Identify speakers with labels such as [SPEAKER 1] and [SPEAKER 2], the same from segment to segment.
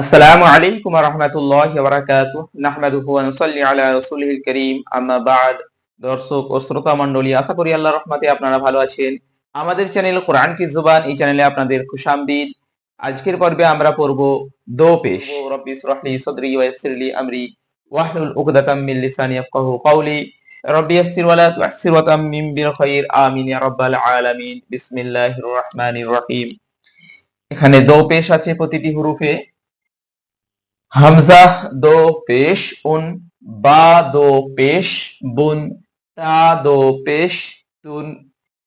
[SPEAKER 1] আসসালামু আলাইকুম রহমতুল্লাহ বারাকাতুহ। নাহমাদুহু ওয়া নুসাল্লি আলা রাসূলিহিল কারীম আম্মা বা'দ। দর্শক ও শ্রোতা মণ্ডলী, আশা করি আল্লাহর রহমতে আপনারা ভালো আছেন। আমাদের চ্যানেল কোরআন কি জুবান, এই চ্যানেলে আপনাদের খুশামদিদ। আজকের পর্বে আমরা পড়ব দো পেশ। রব্বি ইসরাহলি সাদরি ওয়া ইয়াসসিরলি আমরি। ওয়াহলুল উকদাতাম মিন লিসানি ইয়াফকাহু কওলি। রব্বি ইয়াসসির ওয়া লা তু'আসসির ওয়া তাম্মিম বিল খাইর। আমিন ইয়া রাব্বাল আলামিন। বিসমিল্লাহির রহমানির রহিম। এখানে দো পেশ আছে প্রতিটি হুরুফে। হামজা দো পেশ উন বা দো পেশ বুন তা দো পেশ তুন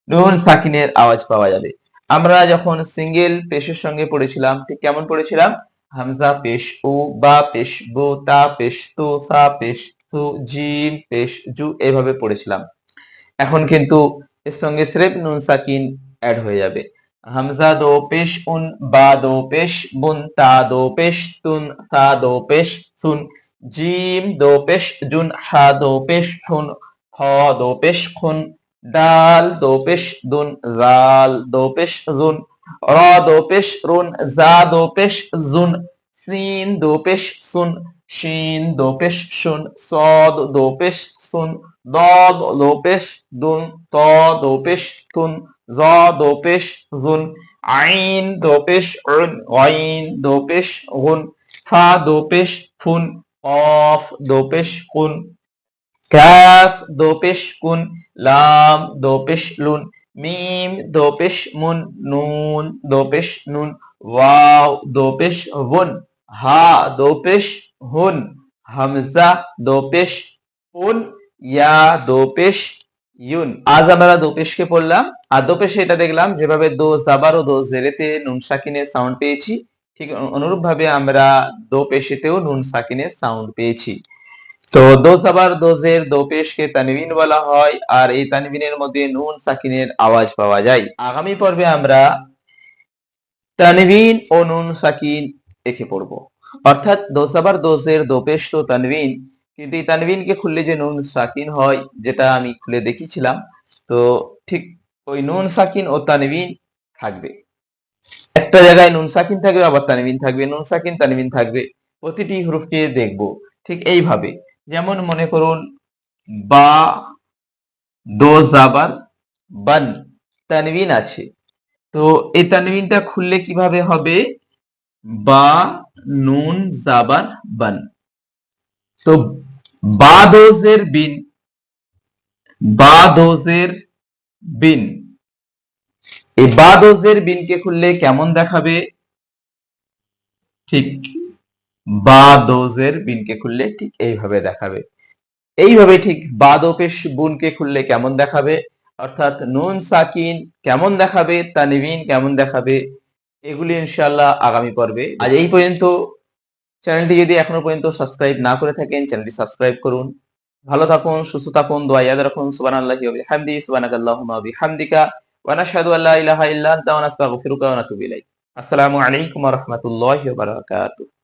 [SPEAKER 1] নুন সাকিনের আওয়াজ পাওয়া যাবে আমরা যখন সিঙ্গেল পেশের সঙ্গে পড়েছিলাম ঠিক কেমন পড়েছিলাম হামজা পেশ উ বা পেশ বু তা পেশ তু সা পেশ তু জিম পেশ জু এভাবে পড়েছিলাম এখন কিন্তু এর সঙ্গে স্রেফ নুন সাকিন অ্যাড হয়ে যাবে হামজা দো পেশ উন বা দো পেশ বুন, তা দো পেশ তুন, তা দো পেশ সুন। জিম দো পেশ জুন, হা দো পেশ হুন, হ দো পেশ খুন। ডাল দো পেশ দুন, জাল দো পেশ জুন। র দো পেশ রুন, জা দো পেশ জুন। সিন দো পেশ সুন, শিন দো পেশ শুন সদ দো পেশ সুন। দদ দো পেশ দুন, ত দো পেশ তুন। জ জুন আইন দো উন ওয়াইন দো গুন ফা দো ফুন কফ দো কুন কাফ দো কুন লাম দো লুন, মিম দো মুন, নুন দো নুন, ওয়াও দো হা হুন, হামজা দো পেশ উন ইয়া ইউন, আজ আমরা দোপেশকে পড়লাম, আর দো পেশে এটা দেখলাম, যেভাবে দো জাবার ও দো জেরেতে নুন সাকিনের সাউন্ড পেয়েছি, ঠিক অনুরূপ ভাবে আমরা দো পেশেতেও নুন সাকিনের সাউন্ড পেয়েছি। তো দো জাবার, দো জের দো পেশকে তানবিন বলা হয়, আর এই তানবিনের মধ্যে নুন সাকিনের আওয়াজ পাওয়া যায়। আগামী পর্বে আমরা তানবিন ও নুন সাকিন একে পড়ব। অর্থাৎ দো জাবার, দো জের দো পেশ তো তানবিন কিন্তু এই তানবিনকে খুললে যে নুন সাকিন হয়, যেটা আমি খুলে দেখিয়েছিলাম, তো ঠিক ওই নুন সাকিন ও তানবিন থাকবে। একটা জায়গায় নুন সাকিন থাকবে, আবার তানবিন থাকবে, নুন সাকিন তানবিন থাকবে, প্রতিটি হরফকে দেখব। ঠিক এইভাবে, যেমন মনে করুন, বা, দো জাবার, বান তানবিন আছে। তো এই তানবিনটা খুললে কীভাবে হবে? বা, নুন, জাবার, বান। তো বা দোজের বিন। বা দোজের বিন। এই বা দোজের বিনকে খুললে কেমন দেখাবে? ঠিক বা দোজের বিনকে খুললে ঠিক এইভাবে দেখাবে। এইভাবে ঠিক বা দোপেশ বুনকে খুললে কেমন দেখাবে? অর্থাৎ নুন সাকিন কেমন দেখাবে? তানিবিন কেমন দেখাবে? এগুলি ইনশাআল্লাহ আগামী পর্বে। আজ এই পর্যন্ত চ্যানেলটি যদি এখনও পর্যন্ত সাবস্ক্রাইব না করে থাকেন চ্যানেলটি সাবস্ক্রাইব করুন। ভালো থাকুন, সুস্থ থাকুন, দোয়া ইয়াদ রাখুন। সুবহানাল্লাহি ওয়া বিহামদিহি সুবহানাকাল্লাহুম্মা ওয়া বিহামদিকা। ওয়া নাশহাদু আল্লা ইলাহা ইল্লা আনতা ওয়া নাস্তাগফিরুকা ওয়া নাতুবু ইলাইক। আসসালামু আলাইকুম ওয়া রাহমাতুল্লাহি ওয়া বারাকাতুহু।